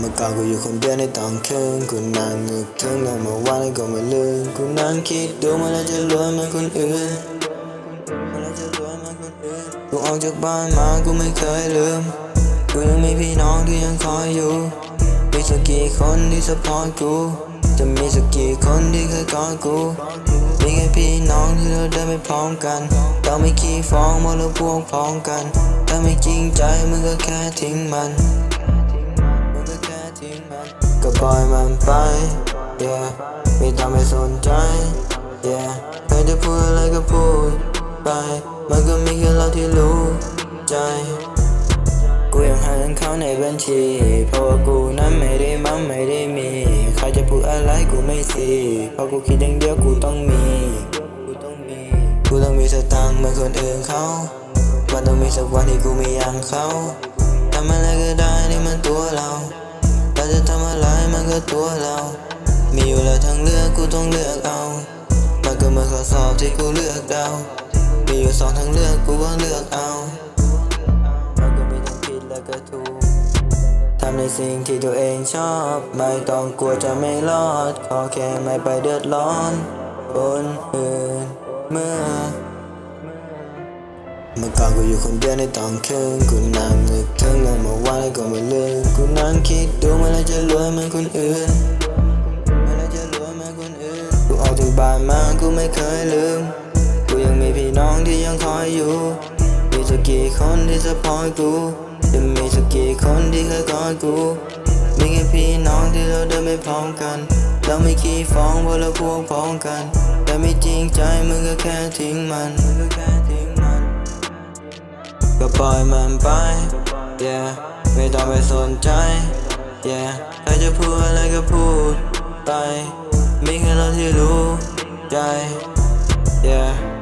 มื่อก่อนกูอยู่คนเดียวในตอนคืนกูนั่งนึกถึงแล้วเมื่อวานก็ไม่ลืมกูนั่งคิดดูมื่อไรจะรวยเหมือนคนอื่นมื่อไรจะรวยเหมือนคนอื่นกูออกจากบ้านมากูไม่เคยลืมกูยังมีพี่น้องที่ยังคอยอยู่มีสักกี่คนที่สปอร์ตกูจะมีสักกี่คนที่เคยกอดกูมีแค่พี่น้องที่เราเดินไปพร้อมกันเราไม่ขี้ฟ้องเพราะเราพวกพ้องกัน ถ้าไม่จริงใจมึงก็แค่ทิ้งมัน ปล่อยมันไป yeah ไม่ต้องไปสนใจ yeah ใครจะพูดอะไรก็พูดไป มันก็มีแค่เราที่รู้ใจกูยังหาเงินเข้าในบัญชี เพราะว่ากูนั้นไม่ได้มั่งไม่ได้มี ใครจะพูดอะไรกูไม่ซีเพราะกูคิดอย่างเดียวกูต้องมี กูต้องมี กูต้องมีสตางค์เหมือนคนอื่นเขาวันต้องมีสักวันที่กูมีอย่างเขาทำอะไรก็ได้นี่มันตัวเราเรา จะทำอะไรมันก็ตัวเรา มีอยู่แล้วทางเลือกกูต้องเลือกเอา มันก็เหมือนข้อสอบที่กูเลือกเดา มีอยู่สองทางเลือกกูก็เลือกเอามันก็มีทั้งผิดและก็ถูกทำในสิ่งที่ตัวเองชอบ ไม่ต้องกลัวจะไม่รอด ขอแค่ไม่ไปเดือดร้อนคนอื่นเมื่อเมื่อก่อนกูอยู่คนเดียวในตอนคืนกูนั่งนึกถึงแล้วเมื่อวานก็ไม่ลืมกูนั่งคิด จะรวยเหมือนคนอื่นเมื่อไรจะรวยเหมือนคนอื่นกูออกจากบ้านมากูไม่เคยลืม กูยังมีพี่น้องที่ยังคอยอยู่ มีสักกี่คนที่สปอร์ตกูจะมีสักกี่คนที่เคยกอดกู มีแค่พี่น้องที่เราเดินไปพร้อมกัน เราไม่ขี้ฟ้องเพราะเราพวกพ้องกัน แต่ไม่จริงใจมึงก็แค่ทิ้งมัน ก็ปล่อยมันไป yeah ไม่ต้องไปสนใจ yeah ใครจะพูดอะไรก็พูดไป มีแค่เราที่รู้ใจ yeah